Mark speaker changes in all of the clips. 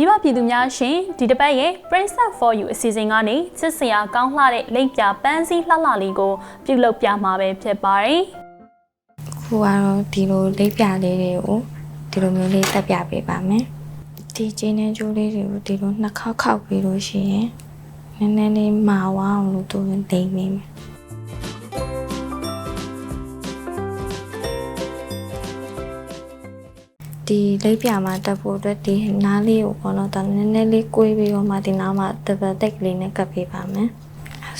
Speaker 1: မိဘပြည်သူများရှင်ဒီတစ်ပတ်ရဲ့ Princess for You အစီအစဉ်ကနေချစ်စရာကောင်းလှတဲ့လိပ်ပြပန်းစည်းလှလှလေးကို ပြုလုပ်ပြမှာပဲဖြစ်ပါတယ်
Speaker 2: ခုကတော့ဒီလိုလိပ်ပြလေးတွေကိုဒီလိုမျိုးလေးတက်ပြပေးပါမယ်ဒီကျင်းတဲ့ကြိုးလေးတွေကိုဒီလိုနှစ်ခေါက်ခေါက်ပြီးလို့ရှိရင်နည်းနည်းလေးမာဝအောင်လို့သူလိမ့်ပေးမယ် ဒီလိပ်ပြမှာတက်ဖို့အတွက်ဒီနားလေးကိုပေါ့နော်ဒါနည်းနည်းလေး꿰ပြီးတော့မှဒီနားမှာတပတ်တိတ်ကလေးနဲ့ကပ်ပေးပါမယ်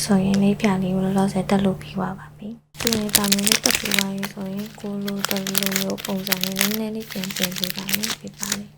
Speaker 2: ဆိုရင်လိပ်ပြလေးကိုလောလောဆယ်တက်လို့ပြီးသွားပါပြီပြီးရင်ဒါမျိုးလေးတက်ပြီးသွားရင်ဆိုရင်ကိုလိုတလိုမျိုးပုံစံလေးနည်းနည်းလေးပြင်ပြင်ပေးပါမယ်ပြပါလေး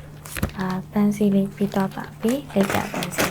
Speaker 2: ပြင်ပေးပါမယ်ခုဆိုလို့ရှိရင်ဒါကတော့နောက်ဆုံးအာပန်းစီလေးပြီးတော့ပါပြီလက်ပြပန်းစီလေး